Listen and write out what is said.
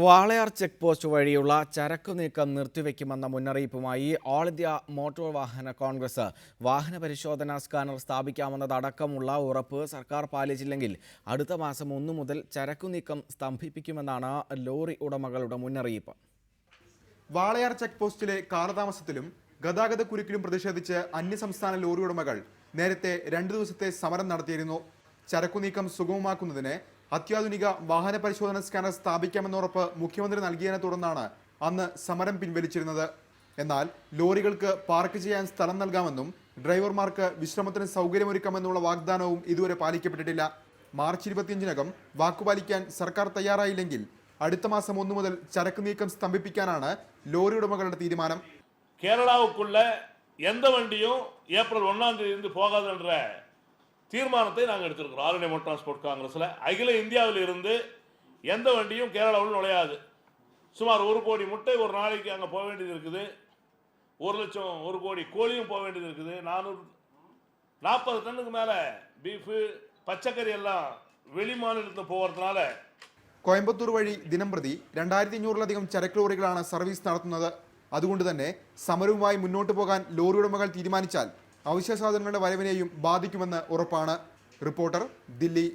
Walayar check post വഴിയുള്ള ചരക്കു നീക്കം നിർത്തിവെക്കുമെന്ന മുന്നറിയിപ്പുമായി ഓൾ ഇന്ത്യ മോട്ടോർ വാഹന കോൺഗ്രസ്. വാഹന പരിശോധനാ സ്കാനർ സ്ഥാപിക്കാമെന്നതടക്കമുള്ള ഉറപ്പ് സർക്കാർ പാലിച്ചില്ലെങ്കിൽ അടുത്ത മാസം ഒന്നു മുതൽ ചരക്കു നീക്കം സ്തംഭിപ്പിക്കുമെന്നാണ് ലോറി ഉടമകളുടെ മുന്നറിയിപ്പ്. വാളയാർ ചെക്ക് പോസ്റ്റിലെ കാലതാമസത്തിലും ഗതാഗത കുരുക്കിലും പ്രതിഷേധിച്ച് അന്യസംസ്ഥാന ലോറി ഉടമകൾ നേരത്തെ രണ്ടു ദിവസത്തെ സമരം നടത്തിയിരുന്നു. ചരക്കു നീക്കം സുഗമമാക്കുന്നതിന് അത്യാധുനിക വാഹന പരിശോധന സ്കാനർ സ്ഥാപിക്കാമെന്ന ഉറപ്പ് മുഖ്യമന്ത്രി നൽകിയതിനെ തുടർന്നാണ് അന്ന് സമരം പിൻവലിച്ചിരുന്നത് എന്നാൽ ലോറികൾക്ക് പാർക്ക് ചെയ്യാൻ സ്ഥലം നൽകാമെന്നും ഡ്രൈവർമാർക്ക് വിശ്രമത്തിന് സൗകര്യമൊരുക്കാമെന്നുള്ള വാഗ്ദാനവും ഇതുവരെ പാലിക്കപ്പെട്ടിട്ടില്ല മാർച്ച് ഇരുപത്തിയഞ്ചിനകം വാക്കുപാലിക്കാൻ സർക്കാർ തയ്യാറായില്ലെങ്കിൽ അടുത്ത മാസം ഒന്നു മുതൽ ചരക്ക് നീക്കം സ്തംഭിപ്പിക്കാനാണ് ലോറി ഉടമകളുടെ തീരുമാനം கேரளாவுக்குள்ள எந்த வண்டியும் ஏப்ரல் ஒன்றாம் தேதியிலிருந்து போகாதுன்ற தீர்மானத்தை நாங்கள் எடுத்திருக்கிறோம் ஆல் இந்தியா மோட்டார் டிரான்ஸ்போர்ட் காங்கிரஸில் அகில இந்தியாவில் இருந்து எந்த வண்டியும் கேரளாவில் நுழையாது சுமார் ஒரு கோடி முட்டை ஒரு நாளைக்கு அங்கே போக வேண்டியது இருக்குது ஒரு லட்சம் ஒரு கோடி கோழியும் போக வேண்டியது இருக்குது நானூறு நாற்பது டன்னுக்கு மேலே பீஃபு பச்சைக்கறி எல்லாம் வெளி மாநிலத்தில் போகிறதுனால കോയമ്പത്തൂർ വഴി ദിനംപ്രതി രണ്ടായിരത്തി അഞ്ഞൂറിലധികം ചരക്ക് ലോറികളാണ് സർവീസ് നടത്തുന്നത് അതുകൊണ്ട് തന്നെ സമരവുമായി മുന്നോട്ട് പോകാൻ ലോറി ഉടമകൾ തീരുമാനിച്ചാൽ അവശ്യ സാധനങ്ങളുടെ വരവിനെയും ബാധിക്കുമെന്ന് ഉറപ്പാണ് റിപ്പോർട്ടർ ദില്ലി